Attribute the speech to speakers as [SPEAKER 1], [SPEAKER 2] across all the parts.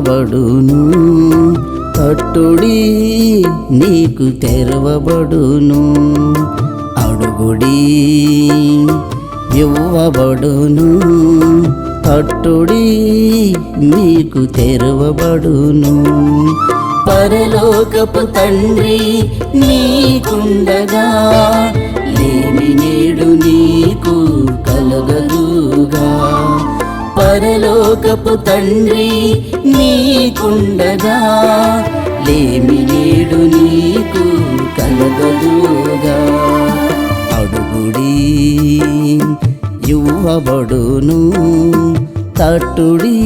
[SPEAKER 1] తెరవబడును. తట్టుడి నీకు తెరవబడును. అడుగుడి ఇవ్వబడును. తట్టుడి నీకు తెరవబడును. పరలోకపు తండ్రి నీకుండగా లేమి నేడు నీకు కలగదుగా. పరలోకపు తండ్రి నీకుండగా లేమి నీడు నీకు కలగదుగా. అడుగుడి ఇవ్వబడును తట్టుడి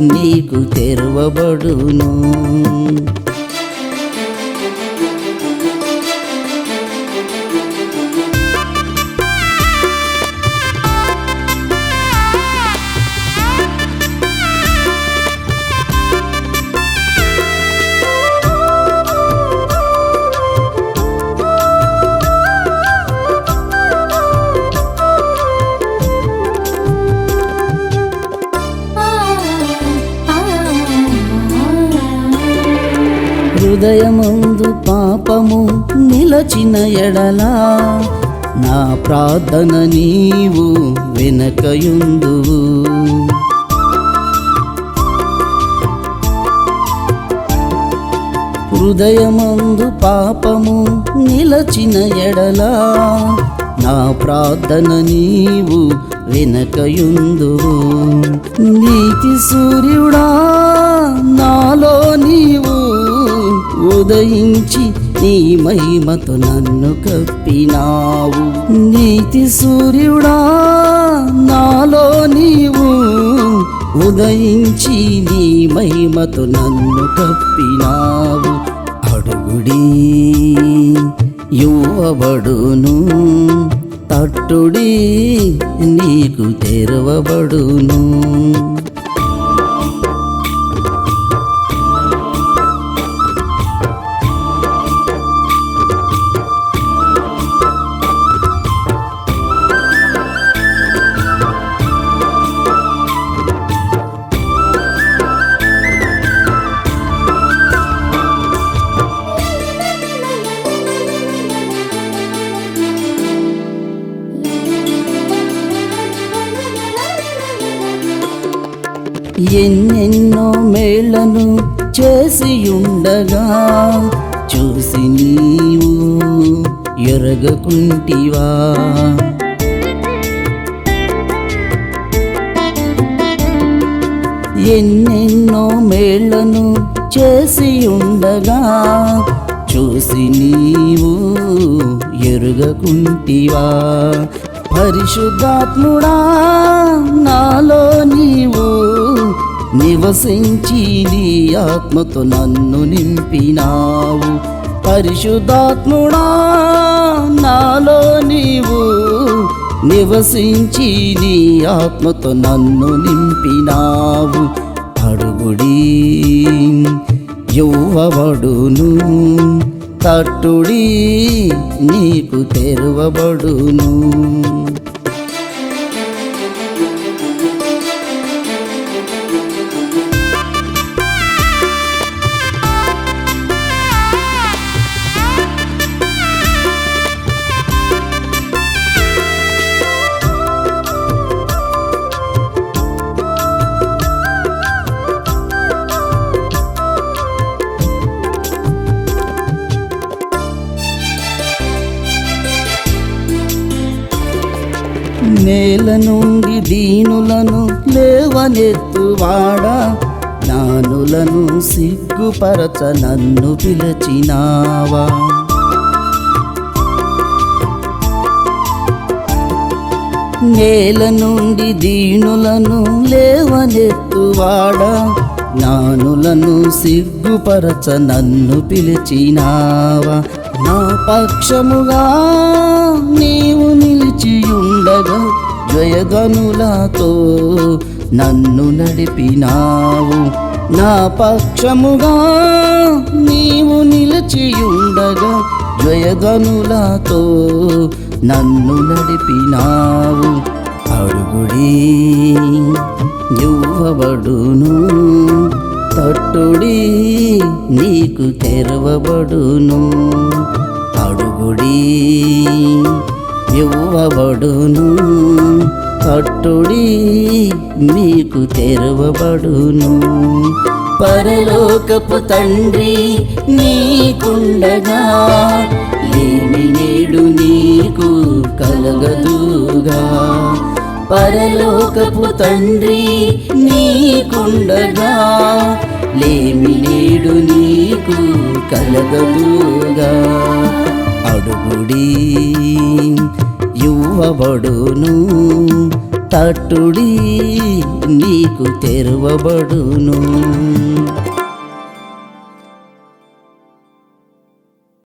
[SPEAKER 1] నీకు తెరవబడును. హృదయమందు పాపము నిలచిన ఎడలా నా ప్రార్థన నీవు వెనకయుందు. హృదయమందు పాపము నిలచిన ఎడలా నా ప్రార్థన నీవు వెనకయుందు. నీతి సూర్యుడా నాలో నీవు ఉదయించి నీ మహిమతో నన్ను కప్పినావు. నీతి సూర్యుడా నాలో నీవు ఉదయించి నీ మహిమతో నన్ను కప్పినావు. అడుగుడి యువబడును తట్టుడి నీకు తెరవబడును. ఎన్నెన్నో మేళ్ళను చేసి ఉండగా చూసి నీవు ఎరగకుంటివా? ఎన్నెన్నో మేళ్ళను చేసి ఉండగా చూసి నీవు ఎరుగకుంటివా? పరిశుద్ధాత్ముడా నాలో నీవు నివసించి నీ ఆత్మతో నన్ను నింపినావు. పరిశుద్ధాత్ముడా నాలో నీవు నివసించి నీ ఆత్మతో నన్ను నింపినావు. అడుగుడి యువబడును తట్టుడి నీకు తెరవబడును. నేల నుండి దీనులను లేవనెత్తువాడా జ్ఞానులను సిగ్గుపరచ నన్ను పిలచినావా. నేల నుండి దీనులను లేవనెత్తువాడా జ్ఞానులను సిగ్గుపరచ నన్ను పిలిచినావా. నా పక్షముగా నీ జయధనులతో నన్ను నడిపినావు. నా పక్షముగా నీవు నిలిచియుండగా జయధనులతో నన్ను నడిపినావు. అడుగుడి యువబడును తట్టుడి నీకు తెరవబడును. అడుగుడి ఇవ్వబడును తట్టుడి నీకు తెరవబడును. పరలోకపు తండ్రి నీకుండగా ఏమి నేడు నీకు కలగదుగా. పరలోకపు తండ్రి నీకుండగా లేమి నేడు నీకు కలగదుగా. అడుగుడి యువబడును తట్టుడి నీకు తెరవబడును.